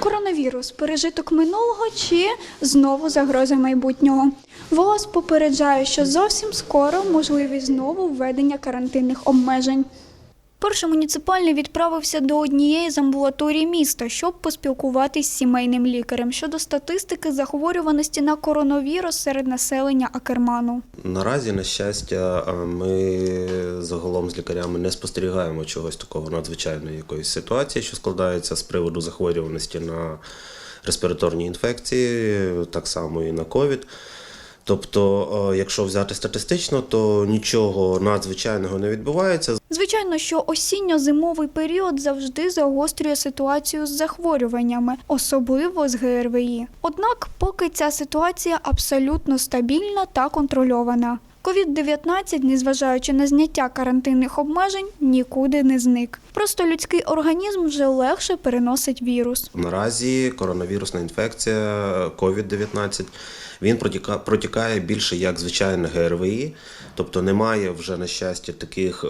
Коронавірус пережиток минулого чи знову загроза майбутнього. ВООЗ попереджає, що зовсім скоро можливі знову введення карантинних обмежень. Перший муніципальний відправився до однієї з амбулаторій міста, щоб поспілкуватись з сімейним лікарем щодо статистики захворюваності на коронавірус серед населення Акерману. Наразі, на щастя, ми загалом з лікарями не спостерігаємо чогось такого надзвичайної якоїсь ситуації, що складається з приводу захворюваності на респіраторні інфекції, так само і на ковід. Тобто, е, якщо взяти статистично, то нічого надзвичайного не відбувається. Звичайно, що осінньо-зимовий період завжди загострює ситуацію з захворюваннями, особливо з ГРВІ. Однак, поки ця ситуація абсолютно стабільна та контрольована. COVID-19, незважаючи на зняття карантинних обмежень, нікуди не зник. Просто людський організм вже легше переносить вірус. Наразі коронавірусна інфекція COVID-19 він протіка- протікає більше як звичайне ГРВІ, тобто немає вже на щастя таких, е,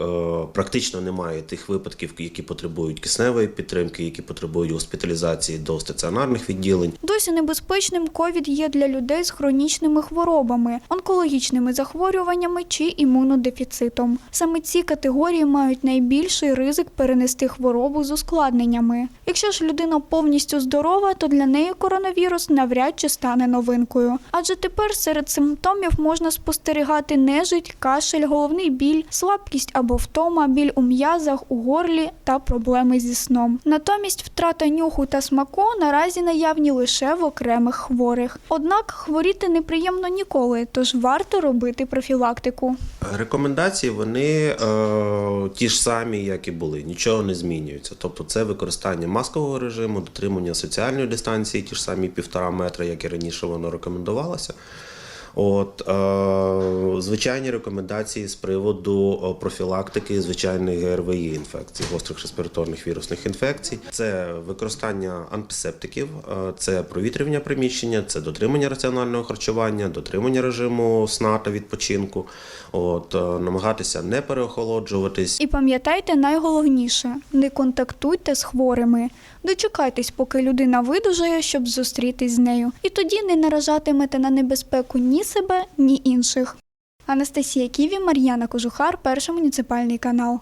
практично немає тих випадків, які потребують кисневої підтримки, які потребують госпіталізації до стаціонарних відділень. Досі небезпечним ковід є для людей з хронічними хворобами, онкологічними захворюваннями чи імунодефіцитом. Саме ці категорії мають найбільший ризик перенести хворобу з ускладненнями. Якщо ж людина повністю здорова, то для неї коронавірус навряд чи стане новинкою. Адже тепер серед симптомів можна спостерігати нежить, кашель, головний біль, слабкість або втома, біль у м'язах, у горлі та проблеми зі сном. Натомість втрата нюху та смаку наразі наявні лише в окремих хворих. Однак хворіти неприємно ніколи, тож варто робити профілактику. Рекомендації вони е, ті ж самі, як і були, нічого не змінюється. Тобто, це використання маскового режиму, дотримання соціальної дистанції, ті ж самі півтора метра, як і раніше воно рекомендувалося. От е, звичайні рекомендації з приводу е, профілактики звичайних ГРВІ інфекцій, гострих респіраторних вірусних інфекцій. Це використання антисептиків, е, це провітрювання приміщення, це дотримання раціонального харчування, дотримання режиму сна та відпочинку. От намагатися не переохолоджуватись, І пам'ятайте найголовніше: не контактуйте з хворими. Дочекайтесь, поки людина видужає, щоб зустрітись з нею. І тоді не наражатимете на небезпеку себе, ні інших. Анастасія Ківі, Мар'яна Кожухар, перший муніципальний канал.